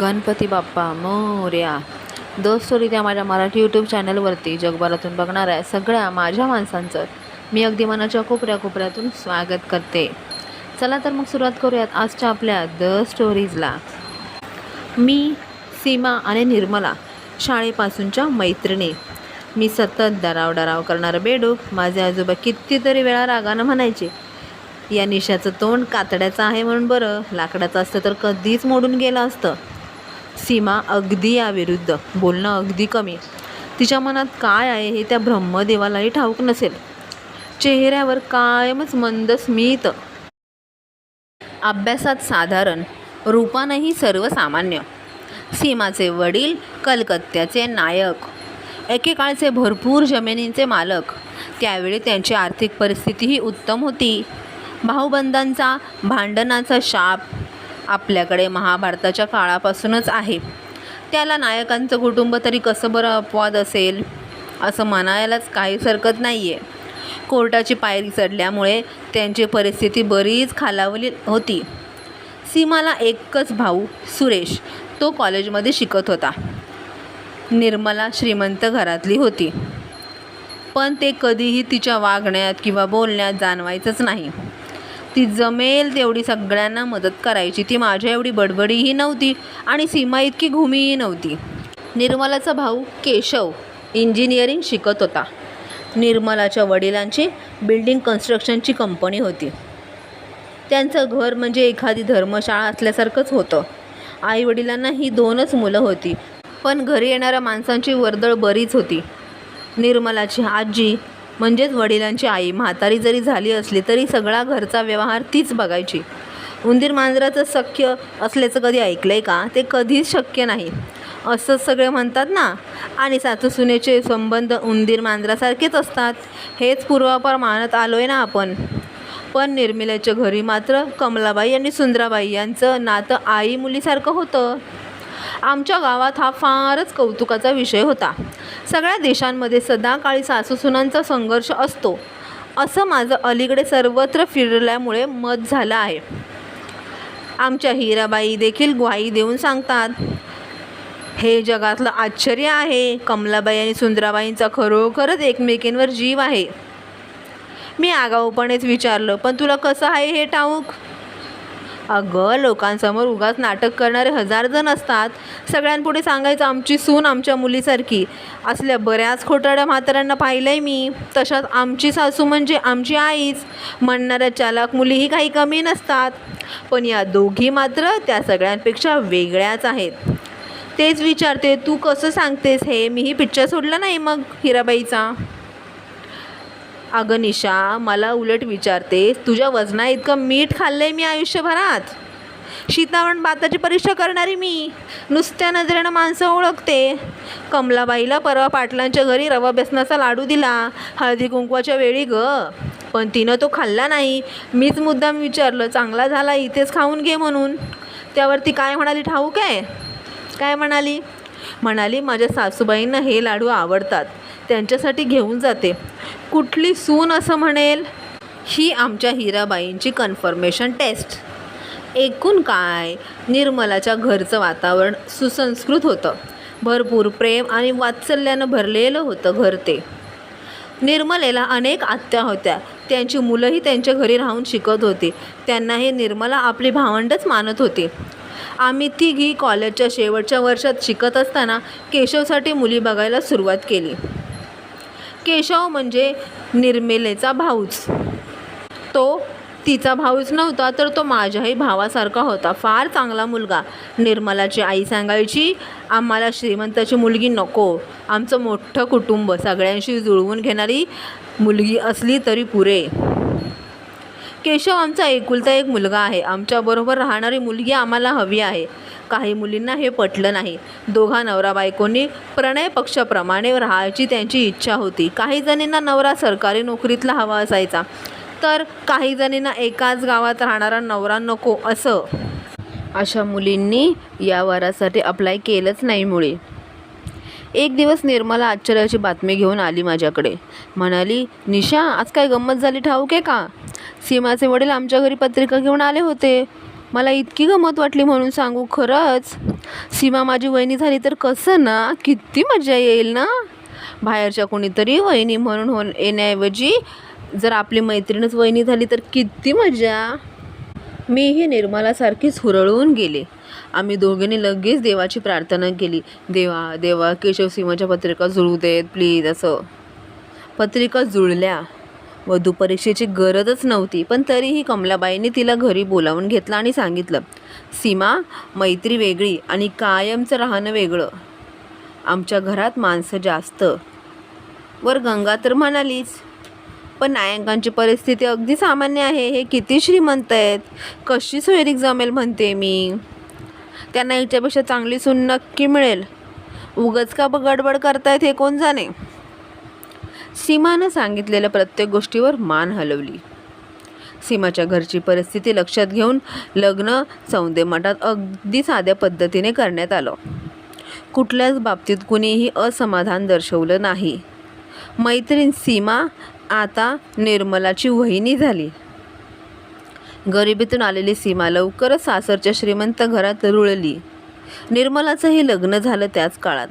Ganpati Bappa Morya. The story त्या माझ्या Marathi YouTube चॅनलवरती जगभरातून बघणाऱ्या सगळ्या माझ्या माणसांचं मी अगदी मनाच्या कोपऱ्या कोपऱ्यातून स्वागत करते. चला तर मग सुरुवात करूयात आजच्या आपल्या द स्टोरीजला मी सीमा आणि निर्मला शाळेपासूनच्या मैत्रिणी. मी सतत डराव डराव करणारं बेडूक माझे आजोबा कितीतरी वेळा रागानं म्हणायचे या निशाचं तोंड कातड्याचं आहे म्हणून बरं लाकडाचं असतं तर कधीच मोडून गेलं असतं. सीमा अगदी याविरुद्ध बोलणं अगदी कमी. तिच्या मनात काय आहे हे त्या ब्रह्मदेवालाही ठाऊक नसेल. चेहऱ्यावर कायमच मंद स्मित. अभ्यासात साधारण रूपानंही सर्वसामान्य. सीमाचे वडील कलकत्त्याचे नायक. एकेकाळचे भरपूर जमिनींचे मालक. त्यावेळी त्यांची आर्थिक परिस्थितीही उत्तम होती. भाऊबंधांचा भांडणाचा शाप. आपल्याकडे महाभारताच्या काळापासूनच आहे. त्याला नायकांचं कुटुंब तरी कसं बरं अपवाद असेल? असं म्हणायलाच काहीच हरकत नाही आहे कोर्टाची पायरी चढल्यामुळे त्यांची परिस्थिती बरीच खालावली होती. सीमाला एकच भाऊ सुरेश तो कॉलेजमध्ये शिकत होता. निर्मला श्रीमंत घरातली होती. पण ते कधीही तिच्या वागण्यात किंवा बोलण्यात जाणवायचंच नाही. ती जमेल तेवढी सगळ्यांना मदत करायची. ती माझ्या एवढी बडबडीही नव्हती आणि सीमा इतकी घुमीही नव्हती. निर्मलाचा भाऊ केशव इंजिनिअरिंग शिकत होता. निर्मलाच्या वडिलांची बिल्डिंग कन्स्ट्रक्शनची कंपनी होती. त्यांचं घर म्हणजे एखादी धर्मशाळा असल्यासारखंच होतं. आईवडिलांना ही दोनच मुलं होती. पण घरी येणाऱ्या माणसांची वर्दळ बरीच होती. निर्मलाची आजी म्हणजेच वडिलांची आई म्हातारी जरी झाली असली तरी सगळा घरचा व्यवहार तीच बघायची. उंदीर मांजराचं शक्य असल्याचं कधी ऐकलं आहे का? ते कधीच शक्य नाही. असंच सगळे म्हणतात ना आणि सासूसुनेचे संबंध उंदीर मांजरासारखेच असतात. हेच पूर्वापार मानत आलो आहे ना आपण. पण निर्मिलेच्या घरी मात्र कमलाबाई आणि सुंदराबाई यांचं नातं आई मुलीसारखं होतं. आमच्या गावात हा फारच कौतुकाचा विषय होता. सगळ्या देशांमध्ये सदाकाळी सासूसुनांचा संघर्ष असतो. असं माझं अलीकडे सर्वत्र फिरल्यामुळे मत झालं आहे. आमच्या हिराबाई देखील ग्वाही देऊन सांगतात हे जगातलं आश्चर्य आहे. कमलाबाई आणि सुंदराबाईंचा खरोखरच एकमेकींवर जीव आहे. मी आगाऊपणेच विचारलं पण तुला कसं आहे हे ठाऊक अगं लोकांसमोर उगाच नाटक करणारे हजार जण असतात. सगळ्यांपुढे सांगायचं आमची सून आमच्या मुलीसारखी. असल्या बऱ्याच खोटाड्या म्हाताऱ्यांना पाहिलं आहे मी. तशात आमची सासू म्हणजे आमची आईच. म्हणणाऱ्या चालाक मुलीही काही कमी नसतात. पण या दोघी मात्र त्या सगळ्यांपेक्षा वेगळ्याच आहेत. तेच विचारते तू कसं सांगतेस? हे मीही पिक्चर सोडला नाही मग हिराबाईचा? अगं निशा मला उलट विचारते तुझ्या वजना इतकं मीठ खाल्लं आहे मी आयुष्यभरात? शीतावण बाताची परीक्षा करणारी मी नुसत्या नजरेनं माणसं ओळखते. कमलाबाईला परवा पाटलांच्या घरी रवा बेसनाचा लाडू दिला हळदी कुंकवाच्या वेळी ग. पण तिनं तो खाल्ला नाही. मीच मुद्दाम विचारलं चांगला झाला इथेच खाऊन घे म्हणून. त्यावरती काय म्हणाली ठाऊक आहे? काय म्हणाली? म्हणाली माझ्या सासूबाईंना हे लाडू आवडतात. त्यांच्यासाठी घेऊन जाते. कुठली सून असं म्हणेल? ही आमच्या हिराबाईंची कन्फर्मेशन टेस्ट एकूण काय? निर्मलाच्या घरचं वातावरण सुसंस्कृत होतं. भरपूर प्रेम आणि वात्सल्यानं भरलेलं होतं घर ते. निर्मलेला अनेक आत्या होत्या. त्यांची मुलंही त्यांच्या घरी राहून शिकत होती. त्यांनाही निर्मला आपली भावंडच मानत होती. आम्ही तिघी कॉलेजच्या शेवटच्या वर्षात शिकत असताना केशवसाठी मुली बघायला सुरुवात केली. केशव म्हणजे निर्मिलेचा भाऊच. तो तिचा भाऊच नव्हता तर तो माझ्याही भावासारखा होता. फार चांगला मुलगा. निर्मलाची आई सांगायची आम्हाला श्रीमंताची मुलगी नको. आमचं मोठं कुटुंब सगळ्यांशी जुळवून घेणारी मुलगी असली तरी पुरे. केशव आमचा एकुलता एक मुलगा आहे. आमच्याबरोबर राहणारी मुलगी आम्हाला हवी आहे. काही मुलींना हे पटलं नाही. दोघा नवरा बायकोंनी प्रणय पक्षाप्रमाणे राहायची त्यांची इच्छा होती. काही जणींना नवरा सरकारी नोकरीतला हवा असायचा. तर काही जणींना एकाच गावात राहणारा नवरा नको असं. अशा मुलींनी या वरासाठी अप्लाय केलंच नाही मुळे. एक दिवस निर्मला आश्चर्याची बातमी घेऊन आली माझ्याकडे. म्हणाली निशा आज काय गंमत झाली ठाऊक आहे का? सीमाचे वडील आमच्या घरी पत्रिका घेऊन आले होते. मला इतकी गंमत वाटली म्हणून सांगू खरंच. सीमा माझी वहिनी झाली तर कसं ना? किती मजा येईल ना? बाहेरच्या कोणीतरी वहिनी म्हणून हो येण्याऐवजी जर आपली मैत्रीणच वहिनी झाली तर किती मजा. मीही निर्मलासारखीच हुरळून गेले. आम्ही दोघींनी लगेच देवाची प्रार्थना केली. देवा देवा केशव सीमाच्या पत्रिका जुळू देत प्लीज असं. पत्रिका जुळल्या. वधू परीक्षेची गरजच नव्हती पण तरीही कमलाबाईंनी तिला घरी बोलावून घेतलं आणि सांगितलं सीमा मैत्री वेगळी आणि कायमचं राहणं वेगळं. आमच्या घरात माणसं जास्त. वर गंगा तर म्हणालीच पण नायकांची परिस्थिती अगदी सामान्य आहे हे किती श्रीमंत आहेत कशी सोयरीक जमेल म्हणते मी. त्यांना याच्यापेक्षा चांगली सून नक्की मिळेल. उगच का ब- गडबड करतायत हे कोण जाणे? सीमानं सांगितलेल्या प्रत्येक गोष्टीवर मान हलवली. सीमाच्या घरची परिस्थिती लक्षात घेऊन लग्न सौंदे मठात अगदी साध्या पद्धतीने करण्यात आलं. कुठल्याच बाबतीत कुणीही असमाधान दर्शवलं नाही. मैत्रीण सीमा आता निर्मलाची वहिनी झाली. गरिबीतून आलेली सीमा लवकरच सासरच्या श्रीमंत घरात रुळली. निर्मलाचंही लग्न झालं त्याच काळात.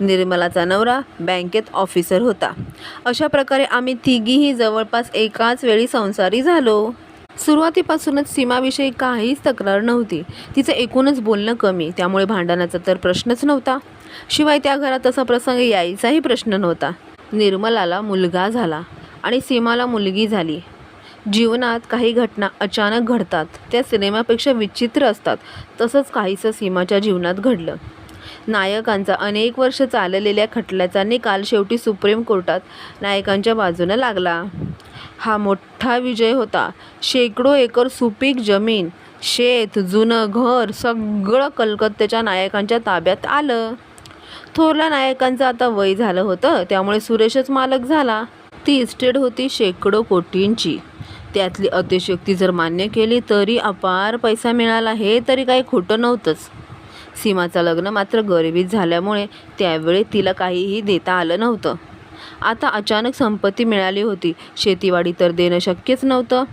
निर्मलाचा नवरा बँकेत ऑफिसर होता. अशा प्रकारे आम्ही तिघीही जवळपास एकाच वेळी संसारी झालो. सुरुवातीपासूनच सीमाविषयी काहीच तक्रार नव्हती. तिचं एकूणच बोलणं कमी त्यामुळे भांडणाचा तर प्रश्नच नव्हता. शिवाय त्या घरात तसा प्रसंग यायचाही प्रश्न नव्हता. निर्मलाला मुलगा झाला आणि सीमाला मुलगी झाली. जीवनात काही घटना अचानक घडतात त्या सिनेमापेक्षा विचित्र असतात. तसंच काहीसं सीमाच्या जीवनात घडलं. नायकांचा अनेक वर्ष चाललेल्या खटल्याचा निकाल शेवटी सुप्रीम कोर्टात नायकांच्या बाजूनं लागला. हा मोठा विजय होता. शेकडो एकर सुपीक जमीन शेत जुनं घर सगळं कलकत्त्याच्या नायकांच्या ताब्यात आलं. थोरल्या नायकांचं आता वय झालं होतं त्यामुळे सुरेशच मालक झाला. ती इस्टेट होती शेकडो कोटींची. त्यातली अतिशयोक्ती जर मान्य केली तरी अपार पैसा मिळाला हे तरी काही खोटं नव्हतंच. सीमाचं लग्न मात्र गरिबीत झाल्यामुळे त्यावेळी तिला काहीही देता आलं नव्हतं. आता अचानक संपत्ती मिळाली होती. शेतीवाडी तर देणं शक्यच नव्हतं.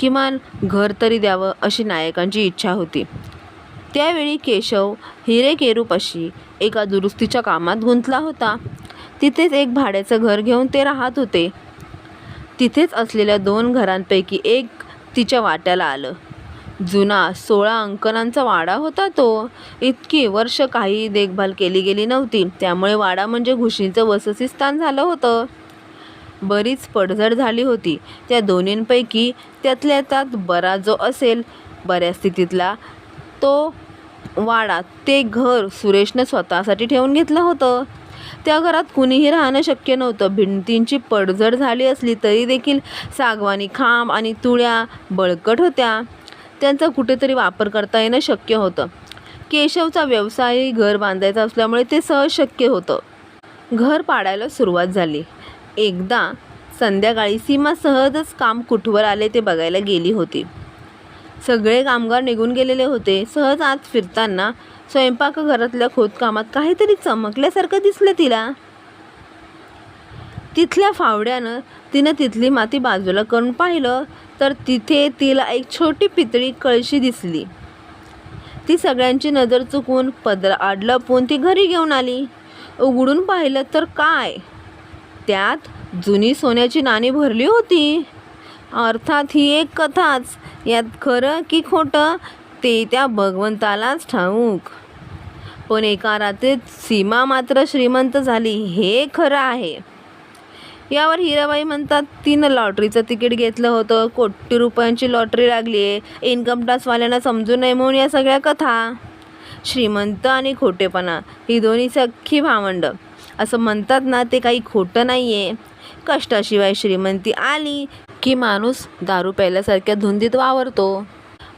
किमान घर तरी द्यावं अशी नायकांची इच्छा होती. त्यावेळी केशव हिरे केरूपाशी एका दुरुस्तीच्या कामात गुंतला होता. तिथेच एक भाड्याचं घर घेऊन ते राहत होते. तिथेच असलेल्या दोन घरांपैकी एक तिच्या वाट्याला आलं. जुना सोळा अंकणांचा वाडा होता तो. इतकी वर्ष काही देखभाल केली गेली नव्हती. त्यामुळे वाडा म्हणजे घुशींचं वसतिस्थान झालं होतं. बरीच पडझड झाली होती. त्या दोन्हींपैकी त्यातल्या त्यात बरा जो असेल बऱ्या स्थितीतला तो वाडा ते घर सुरेशनं स्वतःसाठी ठेवून घेतलं होतं. त्या घरात कुणीही राहणं शक्य नव्हतं. भिंतींची पडझड झाली असली तरी देखील सागवानी खांब आणि तुळ्या बळकट होत्या. त्यांचा कुठेतरी वापर करता येणं शक्य होतं. केशवचा व्यवसायही घर बांधायचा असल्यामुळे ते सहज शक्य होतं. घर पाडायला सुरुवात झाली. एकदा संध्याकाळी सीमा सहजच काम कुठवर आले ते बघायला गेली होती. सगळे कामगार निघून गेलेले होते. सहज आत फिरताना स्वयंपाकघरातल्या खोदकामात काहीतरी चमकल्यासारखं दिसलं तिला. तिथल्या फावड्यानं तिनं तिथली माती बाजूला करून पाहिलं तर तिथे तिला एक छोटी पितळी कळशी दिसली. ती सगळ्यांची नजर चुकून पदर आडलपून ती घरी घेऊन आली. उघडून पाहिलं तर काय? त्यात जुनी सोन्याची नाणी भरली होती. अर्थात ही एक कथाच. यात खरं की खोटं ते त्या भगवंतालाच ठाऊक. पण एका रात्रीत सीमा मात्र श्रीमंत झाली हे खरं आहे. यावर हिराबाई म्हणतात तिनं लॉटरीचं तिकीट घेतलं होतं. कोटी रुपयांची लॉटरी लागली आहे. इन्कम टॅक्सवाल्यांना समजू नये म्हणून या सगळ्या कथा. श्रीमंत आणि खोटेपणा ही दोन्ही सख्खी भावंड. असं म्हणतात ना ते काही खोटं नाही आहे कष्टाशिवाय श्रीमंती आली की माणूस दारू प्यायल्यासारख्या धुंदीत वावरतो.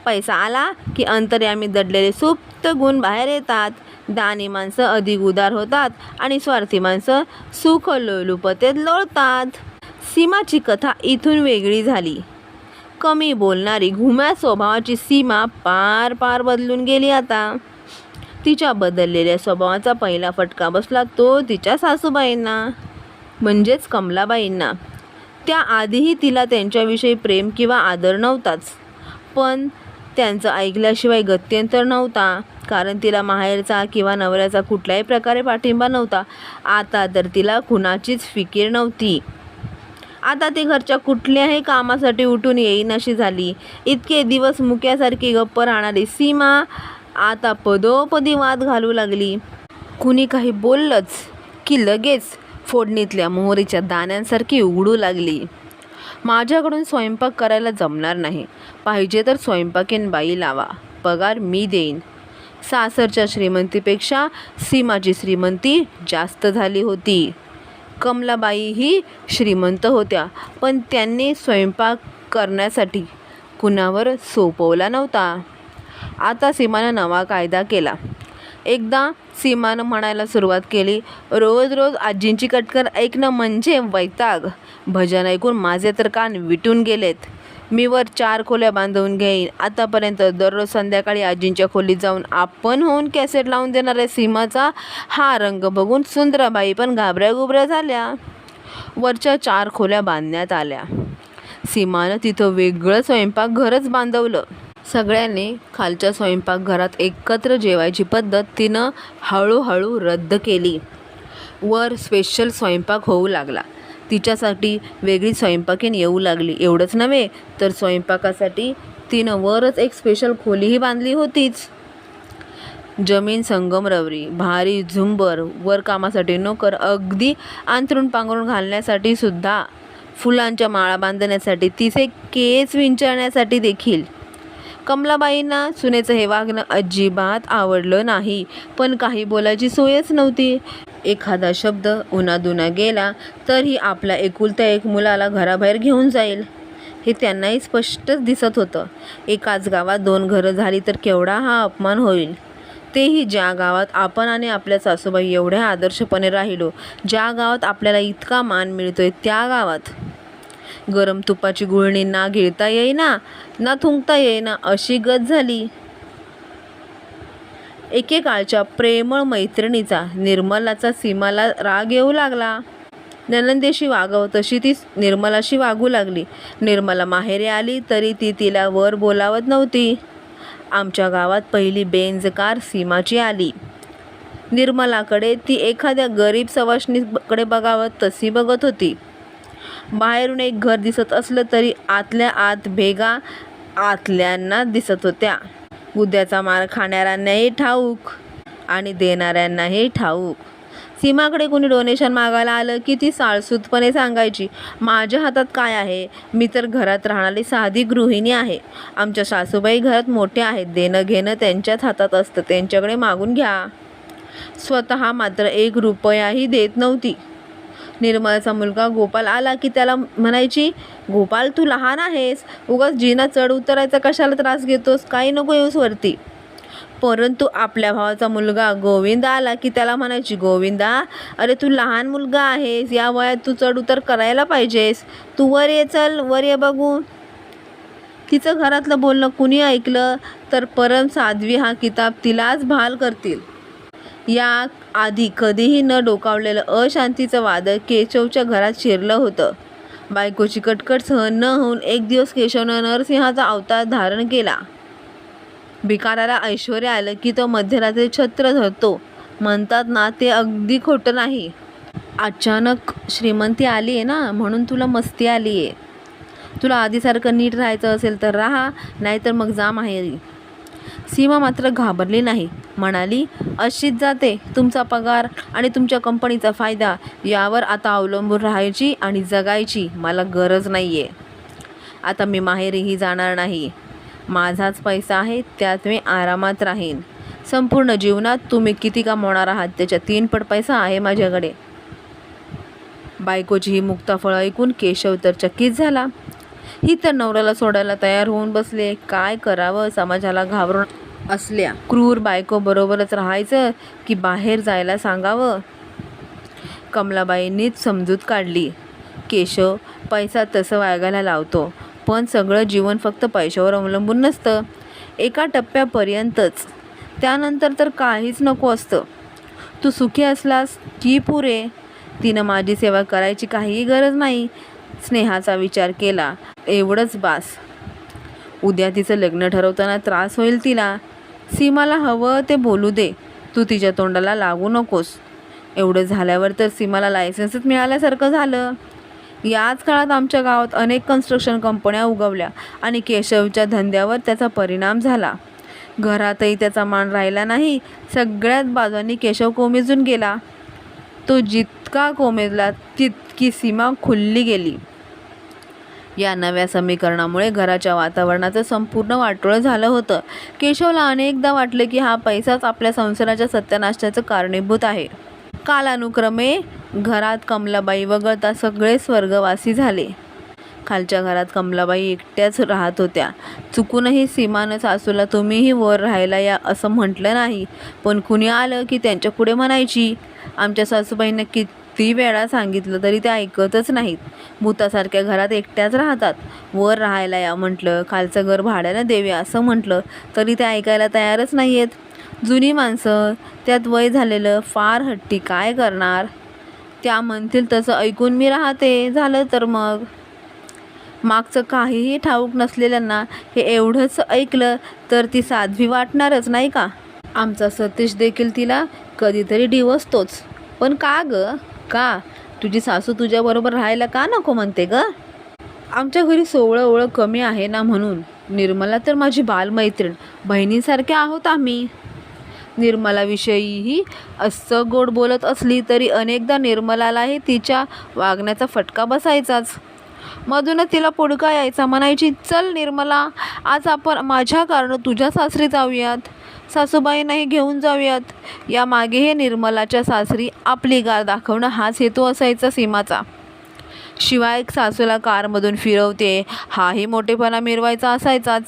पैसा आला की अंतर्यामी दडलेले सुप्त गुण बाहेर येतात. दानी माणसं अधिक उदार होतात आणि स्वार्थी माणसं सुख लोलुपतेत लोळतात. सीमाची कथा इथून वेगळी झाली. कमी बोलणारी घुम्या स्वभावाची सीमा पार पार बदलून गेली आता. तिच्या बदललेल्या स्वभावाचा पहिला फटका बसला तो तिच्या सासूबाईंना म्हणजेच कमलाबाईंना. त्या आधीही तिला त्यांच्याविषयी प्रेम किंवा आदर नव्हताच पण त्यांचं ऐकल्याशिवाय गत्यंतर नव्हता. कारण तिला माहेरचा किंवा नवऱ्याचा कुठल्याही प्रकारे पाठिंबा नव्हता. आता तर तिला कुणाचीच फिकीर नव्हती. आता ती घरच्या कुठल्याही कामासाठी उठून येईन अशी झाली. इतके दिवस मुक्यासारखी गप्प राहणारी सीमा आता पदोपदी वाद घालू लागली. कुणी काही बोललंच की लगेच फोडणीतल्या मोहरीच्या दाण्यांसारखी उघडू लागली. माझ्याकडून स्वयंपाक करायला जमणार नाही. पाहिजे तर स्वयंपाकीन बाई लावा. पगार मी देईन. सासरच्या श्रीमंतीपेक्षा सीमाची श्रीमंती जास्त झाली होती. कमलाबाईही श्रीमंत होत्या पण त्यांनी स्वयंपाक करण्यासाठी कुणावर सोपवला नव्हता. आता सीमानं नवा कायदा केला. एकदा सीमानं म्हणायला सुरुवात केली रोज रोज आजींची कटकर ऐकणं म्हणजे वैताग. भजन ऐकून माझे तर कान विटून गेलेत. मी वर चार खोल्या बांधवून घेईन. आतापर्यंत दररोज संध्याकाळी आजींच्या खोलीत जाऊन आपण होऊन कॅसेट लावून देणाऱ्या सीमाचा. हा रंग बघून सुंदराबाई पण घाबऱ्या गुबऱ्या झाल्या. वरच्या चार खोल्या बांधण्यात आल्या. सीमानं तिथं वेगळं स्वयंपाकघरच बांधवलं. सगळ्यांनी खालच्या स्वयंपाकघरात एकत्र जेवायची पद्धत तिनं हळूहळू रद्द केली. वर स्पेशल स्वयंपाक होऊ लागला. तिच्यासाठी वेगळी स्वयंपाकीन येऊ लागली. एवढंच नव्हे तर स्वयंपाकासाठी तिनं वरच एक स्पेशल खोलीही बांधली होतीच. जमीन संगमरवरी भारी झुंबर वर कामासाठी नोकर अगदी अंथरूण पांघरून घालण्यासाठी सुद्धा फुलांच्या माळा बांधण्यासाठी तिचे केस विंचरण्यासाठी देखील. कमलाबाईंना सुनेचं हे वागणं अजिबात आवडलं नाही पण काही बोलायची सोयच नव्हती. एखादा शब्द उन्हादुना गेला तरी आपल्या एकुलत्या एक मुलाला घराबाहेर घेऊन जाईल. हे त्यांनाही स्पष्टच दिसत होतं. एकाच गावात दोन घरं झाली तर केवढा हा अपमान होईल? तेही ज्या गावात आपण आणि आपल्या सासूबाई एवढ्या आदर्शपणे राहिलो ज्या गावात आपल्याला इतका मान मिळतोय त्या गावात. गरम तुपाची गुळणी ना गिळता येईना ना थुंकता येईना अशी गत झाली. एकेकाळच्या प्रेमळ मैत्रिणीचा निर्मलाचा सीमाला राग येऊ लागला. ननंदेशी वागव तशी ती निर्मलाशी वागू लागली. निर्मला माहेरी आली तरी ती तिला वर बोलावत नव्हती. आमच्या गावात पहिली बेंज कार सीमाची आली. निर्मलाकडे ती एखाद्या गरीब सवाशणीकडे बघावत तशी बघत होती. बाहेरून एक घर दिसत असलं तरी आतल्या आत भेगा आतल्यांना दिसत होत्या. उद्याचा मार खाणाऱ्यांनाही ठाऊक. आणि देणाऱ्यांनाही ठाऊक. सीमाकडे कोणी डोनेशन मागायला आलं की ती साळसूतपणे सांगायची माझ्या हातात काय आहे? मी तर घरात राहणारी साधी गृहिणी आहे. आमच्या सासूबाई घरात मोठ्या आहेत. देणं घेणं त्यांच्याच हातात असतं. त्यांच्याकडे मागून घ्या. स्वतः मात्र एक रुपयाही देत नव्हती. निर्मलाचा मुलगा गोपाल आला की त्याला म्हणायची गोपाल तू लहान आहेस. उगाच जिना चढ उतरायचा कशाला त्रास घेतोस? काही नको येऊस वरती. परंतु आपल्या भावाचा मुलगा गोविंद आला की त्याला म्हणायची गोविंदा अरे तू लहान मुलगा आहेस. या वयात तू चढ उतर करायला पाहिजेस. तू वर ये चल. वर ये बघू. तिचं घरातलं बोलणं कुणी ऐकलं? तर परम साध्वी हा किताब तिलाच भाल करतील. या आधी कधीही न डोकावलेलं अशांतीचं वादळ केशवच्या घरात शिरलं होतं. बायकोची कटकट सहन न होऊन एक दिवस केशवनं नरसिंहाचा अवतार धारण केला. भिकाराला ऐश्वर आलं की तो मध्यरात्री छत्र धरतो. म्हणतात ना ते अगदी खोटं नाही. अचानक श्रीमंती आली आहे ना म्हणून तुला मस्ती आली आहे तुला आधीसारखं नीट राहायचं असेल तर राहा नाहीतर मग जा माहेरी सीमा मात्र घाबरली नाही. म्हणाली अशीच जाते. तुमचा पगार आणि तुमच्या कंपनीचा फायदा यावर आता अवलंबून राहायची आणि जगायची मला गरज नाही आहे आता मी माहेरीही जाणार नाही. माझाच पैसा आहे त्यात मी आरामात राहीन. संपूर्ण जीवनात तुम्ही किती कमवणार आहात त्याच्या तीन पट पैसा आहे माझ्याकडे. बायकोची ही मुक्ताफळ ऐकून केशव तर चकित झाला. ही तर नवऱ्याला सोडायला तयार होऊन बसले. काय करावं? समाजाला घाबरून असल्या. क्रूर बायको बरोबरच राहायचं की बाहेर जायला सांगावं? कमलाबाईंनीच समजूत काढली. केशव पैसा तसं वागायला लावतो पण सगळं जीवन फक्त पैशावर अवलंबून नसतं. एका टप्प्यापर्यंतच. त्यानंतर तर काहीच नको असतं. तू सुखी असलास की पुरे? तिनं माझी सेवा करायची काहीही गरज नाही. स्नेहाचा विचार केला एवढंच बास. उद्या तिचं लग्न ठरवताना त्रास होईल तिला. सीमाला हवं ते बोलू दे. तू तिच्या तोंडाला लागू नकोस. एवढं झाल्यावर तर सीमाला लायसन्सच मिळाल्यासारखं झालं. याच काळात आमच्या गावात अनेक कन्स्ट्रक्शन कंपन्या उगवल्या आणि केशवच्या धंद्यावर त्याचा परिणाम झाला. घरातही त्याचा मान राहिला नाही. सगळ्यात बाजूंनी केशव कोमेजून गेला. तो जितका कोमेजला तितकी सीमा खुलली गेली. या नव्या समीकरणामुळे घराच्या वातावरणाचं संपूर्ण वाटोळं झालं होतं. केशवला अनेकदा वाटले की हा पैसाच आपल्या संसाराच्या सत्यानाशाचं कारणीभूत आहे. कालानुक्रमे घरात कमलाबाई वगळता सगळे स्वर्गवासी झाले. खालच्या घरात कमलाबाई एकट्याच राहत होत्या. चुकूनही सीमानं सासूला तुम्हीही वर राहायला या असं म्हटलं नाही. पण कुणी आलं की त्यांच्या पुढे म्हणायची? आमच्या सासूबाईंना किती वेळा सांगितलं तरी ते ऐकतच नाहीत. भूतासारख्या घरात एकट्याच राहतात. वर राहायला या म्हटलं खालचं घर भाड्यानं देऊया असं म्हटलं तरी ते ऐकायला तयारच नाही आहेत जुनी माणसं त्यात वय झालेलं फार हट्टी काय करणार? त्या म्हणतील तसं ऐकून मी राहते झालं तर मग. मागचं काहीही ठाऊक नसलेल्यांना हे एवढंच ऐकलं तर ती साध्वी वाटणारच नाही का? आमचा सतीश देखील तिला कधीतरी डिवसतोच. पण का गं? का? तुझी सासू तुझ्याबरोबर राहायला का नको म्हणते ग? आमच्या घरी सोवळं ओळख कमी आहे ना म्हणून. निर्मला तर माझी बालमैत्रीण. बहिणीसारखे आहोत आम्ही. निर्मलाविषयीही असं गोड बोलत असली तरी अनेकदा निर्मलालाही तिच्या वागण्याचा फटका बसायचाच. मधूनच तिला पुडका यायचा म्हणायची चल निर्मला आज आपण माझ्या कारण तुझ्या सासरी जाऊयात. सासूबाईंनाही घेऊन जाऊयात. या मागेही निर्मलाच्या सासरी आपली गार दाखवणं हाच हेतू असायचा सीमाचा. शिवाय सासूला कारमधून फिरवते हाही मोठेपणा मिरवायचा असायचाच.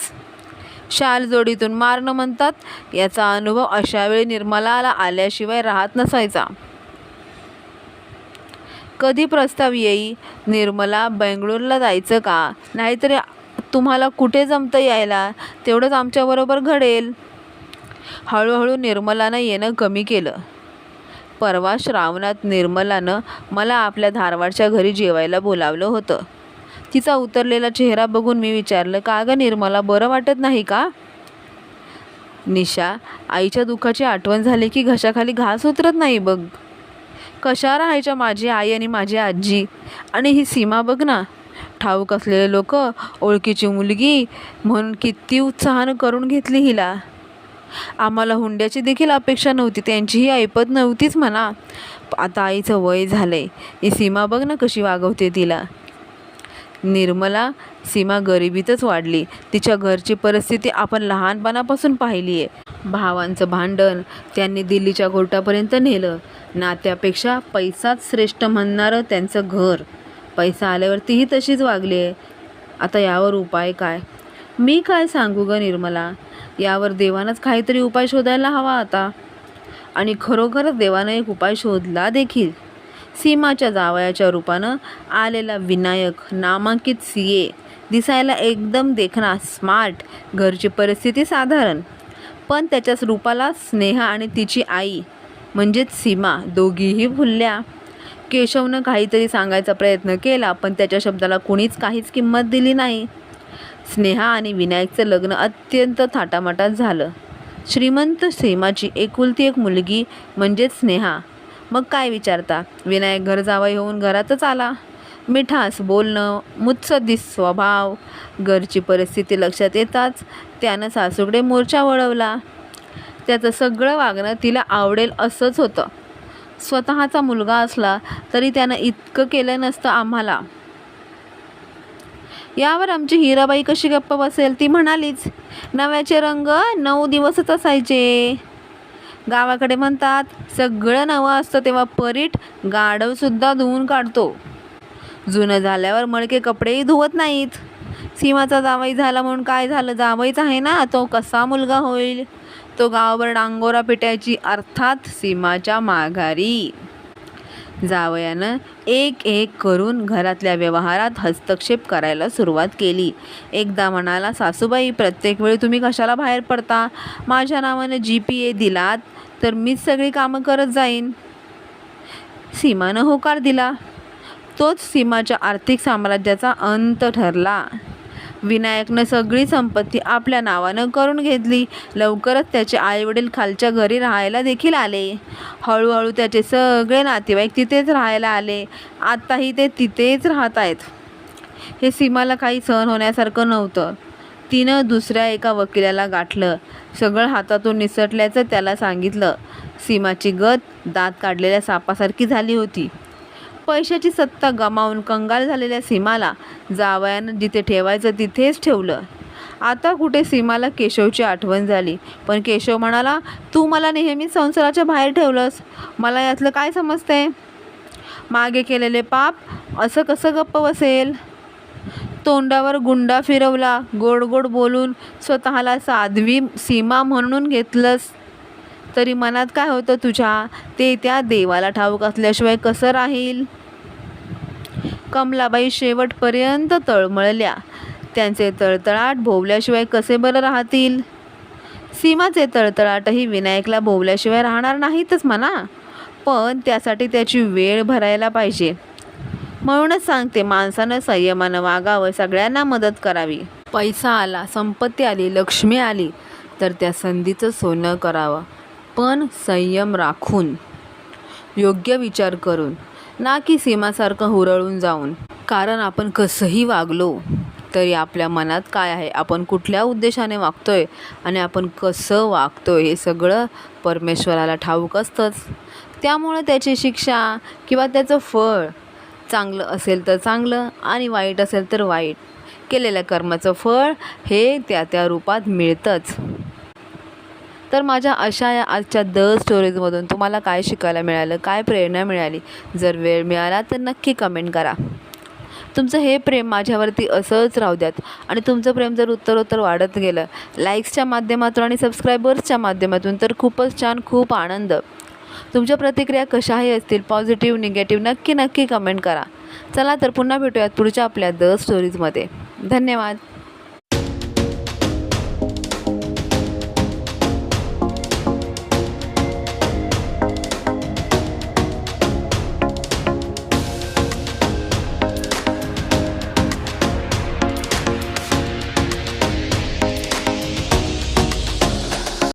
शाल जोडीतून मारणं म्हणतात याचा अनुभव अशावेळी निर्मलाला आल्याशिवाय राहत नसायचा. कधी प्रस्ताव येई? निर्मला बेंगळूरला जायचं का? नाहीतरी तुम्हाला कुठे जमतं यायला? तेवढंच आमच्याबरोबर घडेल. हळूहळू निर्मलानं येणं कमी केलं. परवा श्रावणात निर्मलानं मला आपल्या धारवाडच्या घरी जेवायला बोलावलं होतं. तिचा उतरलेला चेहरा बघून मी विचारलं का गं निर्मला बरं वाटत नाही का? निशा आईच्या दुःखाची आठवण झाली की घशाखाली घास उतरत नाही बघ. कशा राहायच्या माझी आई आणि माझी आजी? आणि ही सीमा बघ ना. ठाऊक असलेले लोक ओळखीची मुलगी म्हणून किती उत्साहानं करून घेतली हिला. आम्हाला हुंड्याची देखील अपेक्षा नव्हती त्यांचीही ऐपत नव्हतीच म्हणा. आता आईचं वय झालंय. ही सीमा बघ ना कशी वागवते तिला. निर्मला सीमा गरिबीतच वाढली. तिच्या घरची परिस्थिती आपण लहानपणापासून पाहिली आहे भावांचं भांडण त्यांनी दिल्लीच्या कोर्टापर्यंत नेलं. नात्यापेक्षा पैसाच श्रेष्ठ म्हणणारं त्यांचं घर. पैसा आल्यावरतीही तशीच वागली आहे आता यावर उपाय काय? मी काय सांगू ग निर्मला? यावर देवानंच काहीतरी उपाय शोधायला हवा आता. आणि खरोखरच देवानं एक उपाय शोधला देखील. सीमाच्या जावयाच्या रूपानं आलेला विनायक नामांकित सी ए दिसायला एकदम देखणा स्मार्ट घरची परिस्थिती साधारण. पण त्याच्याच रूपाला स्नेहा आणि तिची आई म्हणजेच सीमा दोघीही भुलल्या. केशवनं काहीतरी सांगायचा प्रयत्न केला पण त्याच्या शब्दाला कुणीच काहीच किंमत दिली नाही. स्नेहा आणि विनायकचं लग्न अत्यंत थाटामाटात झालं. श्रीमंत सीमाची एकुलती एक मुलगी म्हणजेच स्नेहा. मग काय विचारता? विनायक घर जावई होऊन घरातच आला. मिठास बोलणं मुत्सदिस स्वभाव घरची परिस्थिती लक्षात येताच त्यानं सासूकडे मोर्चा वळवला. त्याचं सगळं वागणं तिला आवडेल असंच होतं. स्वतःचा मुलगा असला तरी त्यानं इतकं केलं नसतं आम्हाला. यावर आमची हिराबाई कशी गप्प बसेल? ती म्हणालीच नव्याचे रंग नऊ दिवसच असायचे. गावाकडे म्हणतात सगळं नवं असतं तेव्हा परीट गाढवसुद्धा धुवून काढतो. जुनं झाल्यावर मळके कपडेही धुवत नाहीत. सीमाचा जावई झाला म्हणून काय झालं? जावईच आहे ना. तो कसा मुलगा होईल? तो गावावर डांगोरा पिटायची अर्थात सीमाच्या माघारी. जावयानं एक एक करून घरातल्या व्यवहारात हस्तक्षेप करायला सुरुवात केली. एकदा म्हणाला सासूबाई प्रत्येक वेळी तुम्ही कशाला बाहेर पडता? माझ्या नावानं जी पी ए दिलात तर मीच सगळी कामं करत जाईन. सीमानं होकार दिला. तोच सीमाच्या आर्थिक साम्राज्याचा अंत ठरला. विनायकनं सगळी संपत्ती आपल्या नावानं करून घेतली. लवकरच त्याचे आईवडील खालच्या घरी राहायला देखील आले. हळूहळू त्याचे सगळे नातेवाईक तिथेच राहायला आले. आत्ताही ते तिथेच राहत आहेत. हे सीमाला काही सहन होण्यासारखं नव्हतं. तिनं दुसऱ्या एका वकिलाला गाठलं. सगळं हातातून निसटल्याचं त्याला सांगितलं. सीमाची गत दात काढलेल्या सापासारखी झाली होती. पैशाची सत्ता गमावून कंगाल झालेल्या सीमाला जावयानं जिथे ठेवायचं तिथेच ठेवलं. आता कुठे सीमाला केशवची आठवण झाली. पण केशव म्हणाला तू मला नेहमी संसाराच्या बाहेर ठेवलंस. मला यातलं काय समजतंय? मागे केलेले पाप असं कसं गप्प बसेल? तोंडावर गुंडा फिरवला. गोड गोड बोलून स्वतःला साध्वी सीमा म्हणून घेतलंस. तरी मनात काय होतं तुझ्या? ते त्या देवाला ठाऊक असल्याशिवाय कसं राहील? कमलाबाई शेवटपर्यंत तळमळल्या. त्यांचे तळतळाट भोवल्याशिवाय कसे बरं राहतील? सीमाचे तळतळाटही विनायकला भोवल्याशिवाय राहणार नाहीतच म्हणा. पण त्यासाठी त्याची वेळ भरायला पाहिजे. म्हणूनच सांगते माणसानं संयमानं वागावं सगळ्यांना मदत करावी. पैसा आला संपत्ती आली लक्ष्मी आली तर त्या संधीचं सोनं करावं. पण संयम राखून. योग्य विचार करून. ना की सीमासारखं हुरळून जाऊन. कारण आपण कसंही वागलो तरी आपल्या मनात काय आहे? आपण कुठल्या उद्देशाने वागतो आहे आणि आपण कसं वागतोय? हे सगळं परमेश्वराला ठाऊक असतंच. त्यामुळं त्याची शिक्षा किंवा त्याचं फळ चांगलं असेल तर चांगलं आणि वाईट असेल तर वाईट. केलेल्या कर्माचं फळ हे त्या त्या रूपात मिळतंच. तर माझ्या अशा या आजच्या द स्टोरीजमधून तुम्हाला काय शिकायला मिळालं काय प्रेरणा मिळाली? जर वेळ मिळाला तर नक्की कमेंट करा. तुमचं हे प्रेम माझ्यावरती असंच राहू द्यात आणि तुमचं प्रेम जर उत्तरोत्तर वाढत गेलं लाईक्सच्या माध्यमातून आणि सबस्क्रायबर्सच्या माध्यमातून तर खूपच छान खूप आनंद. तुमच्या प्रतिक्रिया कशाही असतील पॉझिटिव्ह निगेटिव्ह नक्की नक्की कमेंट करा. चला तर पुन्हा भेटूयात पुढच्या आपल्या द स्टोरीजमध्ये. धन्यवाद.